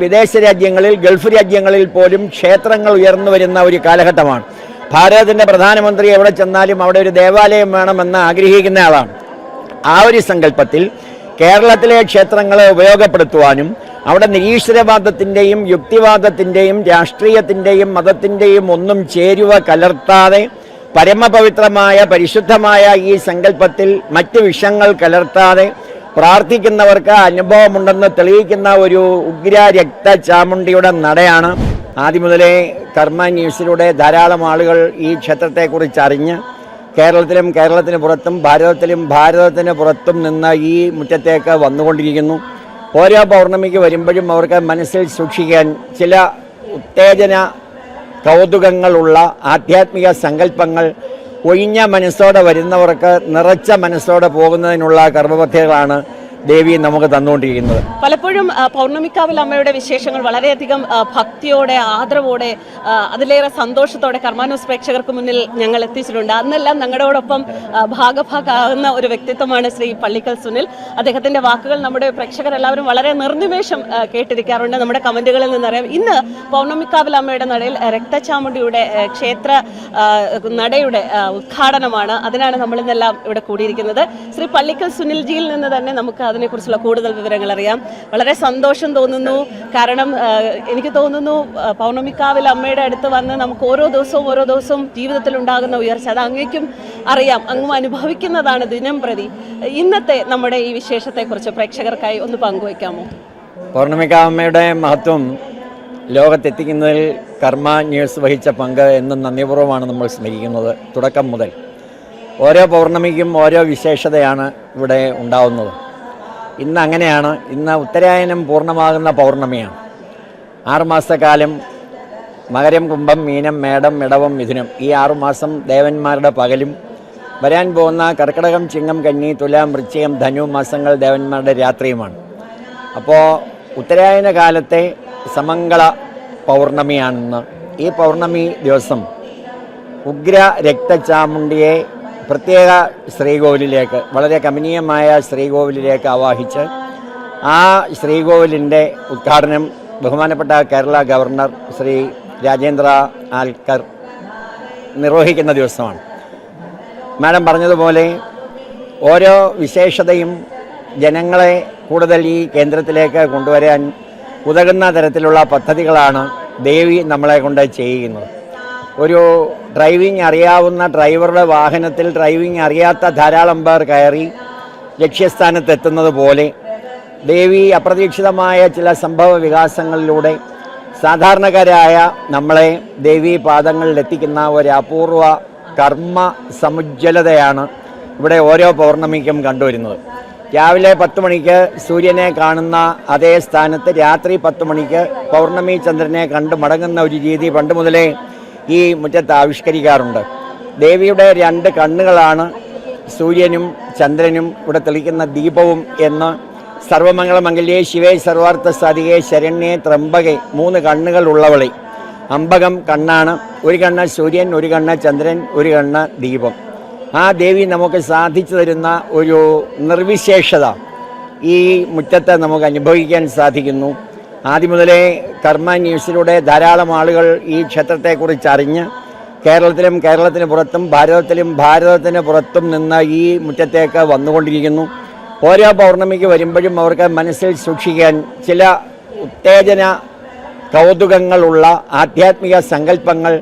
വിദേശ രാജ്യങ്ങളിൽ ഗൾഫ് രാജ്യങ്ങളിൽ പോലും ക്ഷേത്രങ്ങൾ ഉയർന്നു വരുന്ന ഒരു കാലഘട്ടമാണ്. ഭാരതത്തിന്റെ പ്രധാനമന്ത്രി എവിടെ ചെന്നാലും അവിടെ ഒരു ദേവാലയം വേണമെന്ന് ആഗ്രഹിക്കുന്ന ആളാണ്. ആ ഒരു സങ്കല്പത്തിൽ കേരളത്തിലെ ക്ഷേത്രങ്ങളെ ഉപയോഗപ്പെടുത്തുവാനും അവിടെ നിരീശ്വരവാദത്തിന്റെയും യുക്തിവാദത്തിന്റെയും രാഷ്ട്രീയത്തിന്റെയും മതത്തിന്റെയും ഒന്നും ചേരുവ കലർത്താതെ പരമപവിത്രമായ പരിശുദ്ധമായ ഈ സങ്കല്പത്തിൽ മറ്റ് വിഷങ്ങൾ കലർത്താതെ പ്രാർത്ഥിക്കുന്നവർക്ക് അനുഭവമുണ്ടെന്ന് തെളിയിക്കുന്ന ഒരു ഉഗ്ര രക്ത ചാമുണ്ടിയുടെ നടയാണ്. ആദ്യം മുതലേ കർമ്മ ന്യൂസിലൂടെ ധാരാളം ആളുകൾ ഈ ക്ഷേത്രത്തെക്കുറിച്ച് അറിഞ്ഞ് കേരളത്തിലും കേരളത്തിന് പുറത്തും ഭാരതത്തിലും ഭാരതത്തിന് പുറത്തും നിന്ന് ഈ മുറ്റത്തേക്ക് വന്നുകൊണ്ടിരിക്കുന്നു. ഓരോ പൗർണമിക്ക് വരുമ്പോഴും അവർക്ക് മനസ്സിൽ സൂക്ഷിക്കാൻ ചില ഉത്തേജന കൗതുകങ്ങളുള്ള ആധ്യാത്മിക സങ്കല്പങ്ങൾ ഒഴിഞ്ഞ മനസ്സോടെ വരുന്നവർക്ക് നിറച്ച മനസ്സോടെ പോകുന്നതിനുള്ള കർമ്മപദ്ധതികളാണ് ദേവി നമുക്ക് തന്നുകൊണ്ടിരിക്കുന്നത്. പലപ്പോഴും പൗർണമിക്കാവിൽ അമ്മയുടെ വിശേഷങ്ങൾ വളരെയധികം ഭക്തിയോടെ ആദരവോടെ അതിലേറെ സന്തോഷത്തോടെ കർമാനോസ് പ്രേക്ഷകർക്ക് മുന്നിൽ ഞങ്ങൾ എത്തിച്ചിട്ടുണ്ട്. അന്നെല്ലാം ഞങ്ങളോടൊപ്പം ഭാഗഭാഗാകുന്ന ഒരു വ്യക്തിത്വമാണ് ശ്രീ പള്ളിക്കൽ സുനിൽ. അദ്ദേഹത്തിന്റെ വാക്കുകൾ നമ്മുടെ പ്രേക്ഷകരെല്ലാവരും വളരെ നിർനിമേഷം കേട്ടിരിക്കാറുണ്ട്. നമ്മുടെ കമന്റുകളിൽ നിന്നറിയാം. ഇന്ന് പൗർണമിക്കാവിൽ അമ്മയുടെ നടയിൽ രക്തചാമുണ്ടിയുടെ ക്ഷേത്ര നടയുടെ ഉദ്ഘാടനമാണ്. അതിനാണ് നമ്മളിന്നെല്ലാം ഇവിടെ കൂടിയിരിക്കുന്നത്. ശ്രീ പള്ളിക്കൽ സുനിൽജിയിൽ നിന്ന് തന്നെ നമുക്ക് അതിനെക്കുറിച്ചുള്ള കൂടുതൽ വിവരങ്ങൾ അറിയാം. വളരെ സന്തോഷം തോന്നുന്നു. കാരണം എനിക്ക് തോന്നുന്നു പൗർണമിക്കാവിൽ അമ്മയുടെ അടുത്ത് വന്ന് നമുക്ക് ഓരോ ദിവസവും ഓരോ ദിവസവും ജീവിതത്തിൽ ഉണ്ടാകുന്ന ഉയർച്ച അത് അങ്ങേക്കും അറിയാം. അങ്ങും അനുഭവിക്കുന്നതാണ് ദിനം പ്രതി. ഇന്നത്തെ നമ്മുടെ ഈ വിശേഷത്തെക്കുറിച്ച് പ്രേക്ഷകർക്കായി ഒന്ന് പങ്കുവയ്ക്കാമോ? പൗർണമികാമ്മയുടെ മഹത്വം ലോകത്തെത്തിക്കുന്നതിൽ കർമ്മ ന്യൂസ് വഹിച്ച പങ്ക് എന്നും നന്ദിപൂർവമാണ് നമ്മൾ സ്മരിക്കുന്നത്. തുടക്കം മുതൽ. ഓരോ പൗർണമിക്കും ഓരോ വിശേഷതയാണ് ഇവിടെ ഉണ്ടാവുന്നത്. ഇന്ന് അങ്ങനെയാണ് ഇന്ന് ഉത്തരായനം പൂർണമാകുന്ന പൗർണമിയാണ്. ആറുമാസക്കാലം മകരം കുംഭം മീനം മേടം ഇടവം മിഥുനം. ഈ ആറുമാസം ദേവന്മാരുടെ പകലും. വരാൻ പോകുന്ന കർക്കിടകം ചിങ്ങം കന്നി തുലാം വൃശ്ചികം ധനു മാസങ്ങൾ ദേവന്മാരുടെ രാത്രിയുമാണ്. അപ്പോൾ ഉത്തരായന കാലത്തെ സമംഗള പൗർണമിയാണെന്ന്. ഈ പൗർണമി ദിവസം ഉഗ്ര രക്തചാമുണ്ടിയെ പ്രത്യേക ശ്രീകോവിലിലേക്ക് വളരെ കമനീയമായ ശ്രീകോവിലിലേക്ക് ആവാഹിച്ച് ആ ശ്രീകോവിലിന്റെ ഉദ്ഘാടനം ബഹുമാനപ്പെട്ട കേരള ഗവർണർ ശ്രീ രാജേന്ദ്ര ആൽക്കർ നിർവഹിക്കുന്ന ദിവസമാണ്. മാഡം പറഞ്ഞതുപോലെ ഓരോ വിശേഷതയും ജനങ്ങളെ കൂടുതൽ ഈ കേന്ദ്രത്തിലേക്ക് കൊണ്ടുവരാൻ ഉതകുന്ന തരത്തിലുള്ള പദ്ധതികളാണ് ദേവി നമ്മളെ കൊണ്ട് ചെയ്യുന്നത്. ഒരു ഡ്രൈവിംഗ് അറിയാവുന്ന ഡ്രൈവറുടെ വാഹനത്തിൽ ഡ്രൈവിംഗ് അറിയാത്ത ധാരാളം പേർ കയറി ലക്ഷ്യസ്ഥാനത്ത് എത്തുന്നത് പോലെ ദേവി അപ്രതീക്ഷിതമായ ചില സംഭവ വികാസങ്ങളിലൂടെ സാധാരണക്കാരായ നമ്മളെ ദേവി പാദങ്ങളിൽ എത്തിക്കുന്ന ഒരു അപൂർവ കർമ്മ സമുജ്വലതയാണ് ഇവിടെ ഓരോ പൗർണമിക്കും കണ്ടുവരുന്നത്. രാവിലെ പത്ത് മണിക്ക് സൂര്യനെ കാണുന്ന അതേ സ്ഥാനത്ത് രാത്രി പത്ത് മണിക്ക് പൗർണമി ചന്ദ്രനെ കണ്ട് മടങ്ങുന്ന ഒരു രീതി പണ്ട് മുതലേ ഈ മുറ്റത്ത് ആവിഷ്കരിക്കാറുണ്ട്. ദേവിയുടെ രണ്ട് കണ്ണുകളാണ് സൂര്യനും ചന്ദ്രനും ഇവിടെ തെളിക്കുന്ന ദീപവും എന്ന് സർവമംഗളമംഗല്യേ ശിവേ സർവാർത്ഥ സാധികേ ശരണ്യേ ത്രംബകെ മൂന്ന് കണ്ണുകൾ ഉള്ളവളെ. അമ്പകം കണ്ണാണ്. ഒരു കണ്ണ് സൂര്യൻ ഒരു കണ്ണ് ചന്ദ്രൻ ഒരു കണ്ണ് ദീപം. ആ ദേവി നമുക്ക് സാധിച്ചു തരുന്ന ഒരു നിർവിശേഷത ഈ മുറ്റത്തെ നമുക്ക് അനുഭവിക്കാൻ സാധിക്കുന്നു. ആദ്യം മുതലേ കർമ്മ ന്യൂസിലൂടെ ധാരാളം ആളുകൾ ഈ ക്ഷേത്രത്തെക്കുറിച്ച് അറിഞ്ഞ് കേരളത്തിലും കേരളത്തിന് പുറത്തും ഭാരതത്തിലും ഭാരതത്തിന് പുറത്തും നിന്ന് ഈ മുറ്റത്തേക്ക് വന്നുകൊണ്ടിരിക്കുന്നു. ഓരോ പൗർണമിക്ക് വരുമ്പോഴും അവർക്ക് മനസ്സിൽ സൂക്ഷിക്കാൻ ചില ഉത്തേജന കൗതുകങ്ങളുള്ള ആധ്യാത്മിക സങ്കല്പങ്ങൾ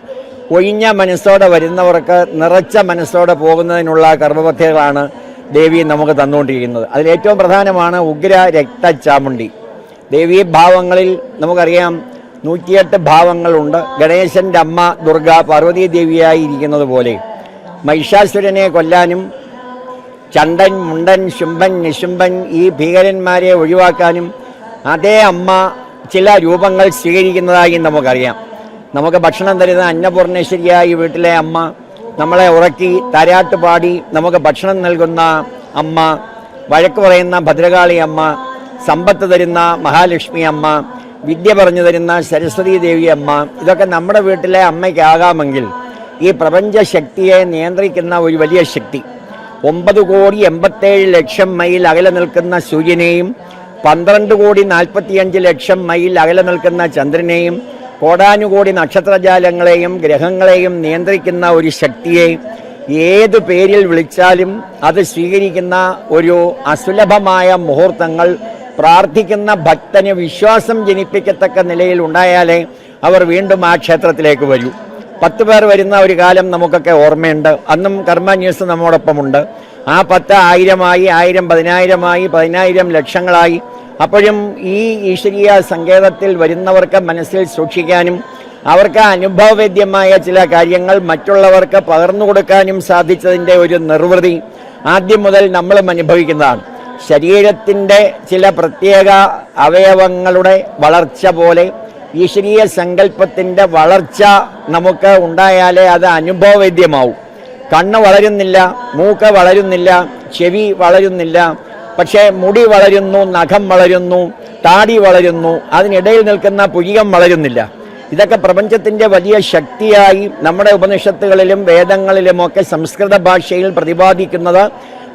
ഒഴിഞ്ഞ മനസ്സോടെ വരുന്നവർക്ക് നിറച്ച മനസ്സോടെ പോകുന്നതിനുള്ള കർമ്മപദ്ധതികളാണ് ദേവി നമുക്ക് തന്നുകൊണ്ടിരിക്കുന്നത്. അതിലേറ്റവും പ്രധാനമാണ് ഉഗ്ര രക്തചാമുണ്ടി ദേവീ ഭാവങ്ങളിൽ നമുക്കറിയാം. നൂറ്റിയെട്ട് ഭാവങ്ങളുണ്ട്. ഗണേശന്റെ അമ്മ ദുർഗ പാർവതി ദേവിയായി ഇരിക്കുന്നത് പോലെ. മഹിഷാസുരനെ കൊല്ലാനും ചണ്ടൻ മുണ്ടൻ ശുംഭൻ നിശുംഭൻ ഈ ഭീകരന്മാരെ ഒഴിവാക്കാനും അതേ അമ്മ ചില രൂപങ്ങൾ സ്വീകരിക്കുന്നതായി നമുക്കറിയാം. നമുക്ക് ഭക്ഷണം തരുന്ന അന്നപൂർണേശ്വരിയായി വീട്ടിലെ അമ്മ നമ്മളെ ഉറക്കി താരാട്ട് പാടി നമുക്ക് ഭക്ഷണം നൽകുന്ന അമ്മ വഴക്ക് പറയുന്ന ഭദ്രകാളി അമ്മ സമ്പത്ത് തരുന്ന മഹാലക്ഷ്മി അമ്മ വിദ്യ പറഞ്ഞു തരുന്ന സരസ്വതി ദേവി അമ്മ ഇതൊക്കെ നമ്മുടെ വീട്ടിലെ അമ്മയ്ക്കാകാമെങ്കിൽ ഈ പ്രപഞ്ച ശക്തിയെ നിയന്ത്രിക്കുന്ന ഒരു വലിയ ശക്തി. ഒമ്പത് കോടി എൺപത്തേഴ് ലക്ഷം മൈൽ അകലെ നിൽക്കുന്ന സൂര്യനെയും പന്ത്രണ്ട് കോടി നാൽപ്പത്തിയഞ്ച് ലക്ഷം മൈൽ അകലെ നിൽക്കുന്ന ചന്ദ്രനെയും കോടാനുകോടി നക്ഷത്രജാലങ്ങളെയും ഗ്രഹങ്ങളെയും നിയന്ത്രിക്കുന്ന ഒരു ശക്തിയെ ഏത് പേരിൽ വിളിച്ചാലും അത് സ്വീകരിക്കുന്ന ഒരു അസുലഭമായ മുഹൂർത്തങ്ങൾ പ്രാർത്ഥിക്കുന്ന ഭക്തന് വിശ്വാസം ജനിപ്പിക്കത്തക്ക നിലയിൽ ഉണ്ടായാലേ അവർ വീണ്ടും ആ ക്ഷേത്രത്തിലേക്ക് വരൂ. പത്ത് പേർ വരുന്ന ഒരു കാലം നമുക്കൊക്കെ ഓർമ്മയുണ്ട്. അന്നും കർമ്മ ന്യൂസ് നമ്മോടൊപ്പമുണ്ട്. ആ പത്ത് ആയിരമായി ആയിരം പതിനായിരമായി പതിനായിരം ലക്ഷങ്ങളായി. അപ്പോഴും ഈ ഈശ്വരീയ സങ്കേതത്തിൽ വരുന്നവർക്ക് മനസ്സിൽ സൂക്ഷിക്കാനും അവർക്ക് അനുഭവവേദ്യമായ ചില കാര്യങ്ങൾ മറ്റുള്ളവർക്ക് പകർന്നു കൊടുക്കാനും സാധിച്ചതിന്റെ ഒരു നിർവൃതി ആദ്യം മുതൽ നമ്മളും അനുഭവിക്കുന്നതാണ്. ശരീരത്തിന്റെ ചില പ്രത്യേക അവയവങ്ങളുടെ വളർച്ച പോലെ ഈശ്വരീയ സങ്കല്പത്തിന്റെ വളർച്ച നമുക്ക് ഉണ്ടായാലേ അത് അനുഭവവേദ്യമാവും. കണ്ണ് വളരുന്നില്ല മൂക്ക് വളരുന്നില്ല ചെവി വളരുന്നില്ല പക്ഷേ മുടി വളരുന്നു നഖം വളരുന്നു താടി വളരുന്നു അതിനിടയിൽ നിൽക്കുന്ന പുഴികം വളരുന്നില്ല. ഇതൊക്കെ പ്രപഞ്ചത്തിന്റെ വലിയ ശക്തിയായി നമ്മുടെ ഉപനിഷത്തുകളിലും വേദങ്ങളിലുമൊക്കെ സംസ്കൃത ഭാഷയിൽ പ്രതിപാദിക്കുന്നത്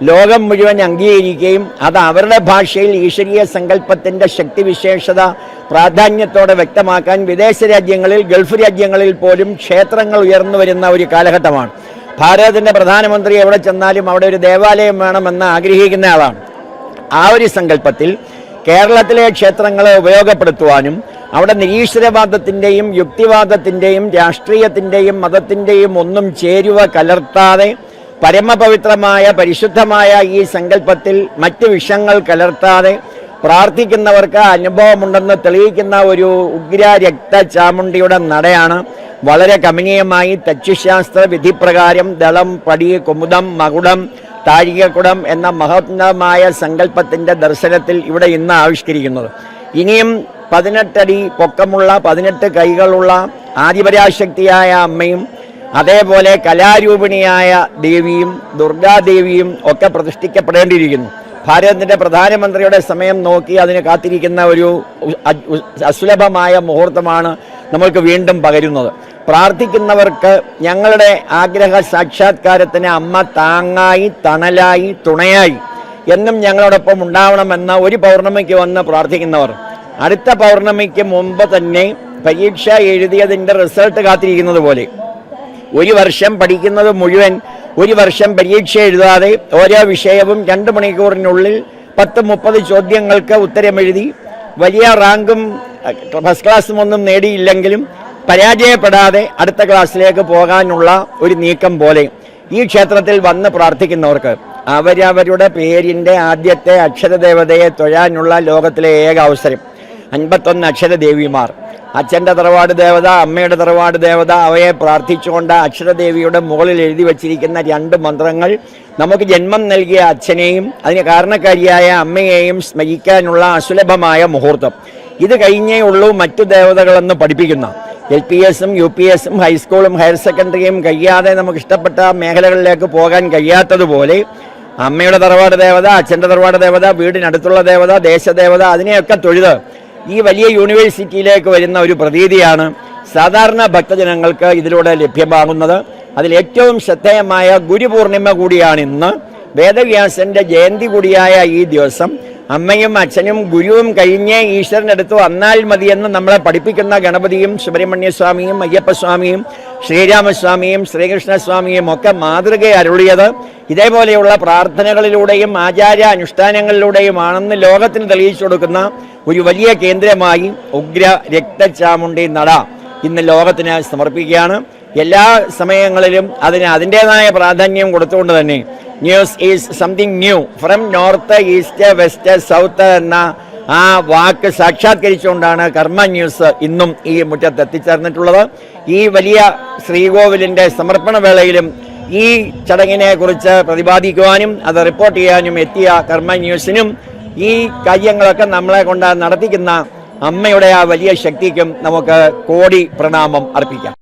ലോകം മുഴുവൻ അംഗീകരിക്കുകയും അത് അവരുടെ ഭാഷയിൽ ഈശ്വരീയ സങ്കല്പത്തിന്റെ ശക്തിവിശേഷത പ്രാധാന്യത്തോടെ വ്യക്തമാക്കാൻ വിദേശ രാജ്യങ്ങളിൽ ഗൾഫ് രാജ്യങ്ങളിൽ പോലും ക്ഷേത്രങ്ങൾ ഉയർന്നു വരുന്ന ഒരു കാലഘട്ടമാണ്. ഭാരതത്തിന്റെ പ്രധാനമന്ത്രി എവിടെ ചെന്നാലും അവിടെ ഒരു ദേവാലയം വേണമെന്ന് ആഗ്രഹിക്കുന്ന ആളാണ്. ആ ഒരു സങ്കല്പത്തിൽ കേരളത്തിലെ ക്ഷേത്രങ്ങളെ ഉപയോഗപ്പെടുത്തുവാനും അവിടെ നിരീശ്വരവാദത്തിന്റെയും യുക്തിവാദത്തിന്റെയും രാഷ്ട്രീയത്തിന്റെയും മതത്തിന്റെയും ഒന്നും ചേരുവ കലർത്താതെ പരമപവിത്രമായ പരിശുദ്ധമായ ഈ സങ്കല്പത്തിൽ മറ്റ് വിഷങ്ങൾ കലർത്താതെ പ്രാർത്ഥിക്കുന്നവർക്ക് അനുഭവമുണ്ടെന്ന് തെളിയിക്കുന്ന ഒരു ഉഗ്ര രക്ത ചാമുണ്ടിയുടെ നടയാണ്. വളരെ കമനീയമായി തച്ചുശാസ്ത്ര വിധിപ്രകാരം ദളം പടി കുമുദം മകുടം താഴികക്കുടം എന്ന മഹോന്നതമായ സങ്കല്പത്തിന്റെ ദർശനത്തിൽ ഇവിടെ ഇന്ന് ആവിഷ്കരിക്കുന്നത്. ഇനിയും പതിനെട്ടടി പൊക്കമുള്ള പതിനെട്ട് കൈകളുള്ള ആദിപരാശക്തിയായ അമ്മയും അതേപോലെ കലാരൂപിണിയായ ദേവിയും ദുർഗാദേവിയും ഒക്കെ പ്രതിഷ്ഠിക്കപ്പെടേണ്ടിയിരിക്കുന്നു. ഭാരതത്തിന്റെ പ്രധാനമന്ത്രിയുടെ സമയം നോക്കി അതിന് കാത്തിരിക്കുന്ന ഒരു അസുലഭമായ മുഹൂർത്തമാണ് നമ്മൾക്ക് വീണ്ടും പകരുന്നത്. പ്രാർത്ഥിക്കുന്നവർക്ക് ഞങ്ങളുടെ ആഗ്രഹ സാക്ഷാത്കാരത്തിന് അമ്മ താങ്ങായി തണലായി തുണയായി എന്നും ഞങ്ങളോടൊപ്പം ഉണ്ടാവണമെന്ന ഒരു പൗർണമിക്ക് വന്ന് പ്രാർത്ഥിക്കുന്നവർ. അടുത്ത പൗർണമിക്ക് മുമ്പ് തന്നെ പരീക്ഷ എഴുതിയതിന്റെ റിസൾട്ട് കാത്തിരിക്കുന്നത് പോലെ ഒരു വർഷം പഠിക്കുന്നത് മുഴുവൻ ഒരു വർഷം പരീക്ഷ എഴുതാതെ ഓരോ വിഷയവും രണ്ട് മണിക്കൂറിനുള്ളിൽ പത്ത് മുപ്പത് ചോദ്യങ്ങൾക്ക് ഉത്തരമെഴുതി വലിയ റാങ്കും ഫസ്റ്റ് ക്ലാസ്സും ഒന്നും നേടിയില്ലെങ്കിലും പരാജയപ്പെടാതെ അടുത്ത ക്ലാസ്സിലേക്ക് പോകാനുള്ള ഒരു നീക്കം പോലെ ഈ ക്ഷേത്രത്തിൽ വന്ന് പ്രാർത്ഥിക്കുന്നവർക്ക് അവരവരുടെ പേരിന്റെ ആദ്യത്തെ അക്ഷരദേവതയെ തൊഴാനുള്ള ലോകത്തിലെ ഏക അവസരം അൻപത്തൊന്ന് അക്ഷരദേവിമാർ. അച്ഛന്റെ തറവാട് ദേവത അമ്മയുടെ തറവാട് ദേവത അവയെ പ്രാർത്ഥിച്ചുകൊണ്ട് അക്ഷരദേവിയുടെ മുകളിൽ എഴുതി വച്ചിരിക്കുന്ന രണ്ട് മന്ത്രങ്ങൾ നമുക്ക് ജന്മം നൽകിയ അച്ഛനെയും അതിന് കാരണക്കാരിയായ അമ്മയെയും സ്മരിക്കാനുള്ള അസുലഭമായ മുഹൂർത്തം. ഇത് കഴിഞ്ഞേ ഉള്ളൂ മറ്റു ദേവതകളെന്ന് പഠിപ്പിക്കുന്ന. എൽ പി എസും യു പി എസും ഹൈസ്കൂളും ഹയർ സെക്കൻഡറിയും കഴിയാതെ നമുക്ക് ഇഷ്ടപ്പെട്ട മേഖലകളിലേക്ക് പോകാൻ കഴിയാത്തതുപോലെ അമ്മയുടെ തറവാട് ദേവത അച്ഛന്റെ തറവാട് ദേവത വീടിനടുത്തുള്ള ദേവത ദേശദേവത അതിനെയൊക്കെ തൊഴുത് ഈ വലിയ യൂണിവേഴ്സിറ്റിയിലേക്ക് വരുന്ന ഒരു പ്രതീതിയാണ് സാധാരണ ഭക്തജനങ്ങൾക്ക് ഇതിലൂടെ ലഭ്യമാകുന്നത്. അതിലേറ്റവും ശ്രദ്ധേയമായ ഗുരുപൂർണിമ കൂടിയാണ് ഇന്ന്. വേദവ്യാസന്റെ ജയന്തി കൂടിയായ ഈ ദിവസം അമ്മയും അച്ഛനും ഗുരുവും കഴിഞ്ഞേ ഈശ്വരനടുത്ത് വന്നാൽ മതിയെന്ന് നമ്മളെ പഠിപ്പിക്കുന്ന ഗണപതിയും സുബ്രഹ്മണ്യസ്വാമിയും അയ്യപ്പസ്വാമിയും ശ്രീരാമസ്വാമിയും ശ്രീകൃഷ്ണസ്വാമിയും ഒക്കെ മാതൃക അരുളിയത് ഇതേപോലെയുള്ള പ്രാർത്ഥനകളിലൂടെയും ആചാര അനുഷ്ഠാനങ്ങളിലൂടെയുമാണെന്ന് ലോകത്തിന് തെളിയിച്ചു കൊടുക്കുന്ന ഒരു വലിയ കേന്ദ്രമായി ഉഗ്ര രക്തചാമുണ്ടി നട ഇന്ന് ലോകത്തിന് സമർപ്പിക്കുകയാണ്. എല്ലാ സമയങ്ങളിലും അതിന് അതിന്റെതായ പ്രാധാന്യം കൊടുത്തുകൊണ്ട് തന്നെ news is something new from north east west south എന്ന ആ വാക്ക് സാക്ഷാത്കരിച്ചുകൊണ്ടാണ് കർമ്മ ന്യൂസ് ഇന്നും ഈ മുറ്റത്ത് എത്തിച്ചേർന്നിട്ടുള്ളത്. ഈ വലിയ ശ്രീകോവിലിന്റെ സമർപ്പണ വേളയിലും ഈ ചടങ്ങിനെ കുറിച്ച് പ്രതിപാദിക്കുവാനും അത് റിപ്പോർട്ട് ചെയ്യാനും എത്തിയ കർമ്മ ന്യൂസിനും ഈ കാര്യങ്ങളൊക്കെ നമ്മളെ കൊണ്ട് നടത്തിക്കുന്ന അമ്മയുടെ ആ വലിയ ശക്തിക്കും നമുക്ക് കോടി പ്രണാമം അർപ്പിക്കാം.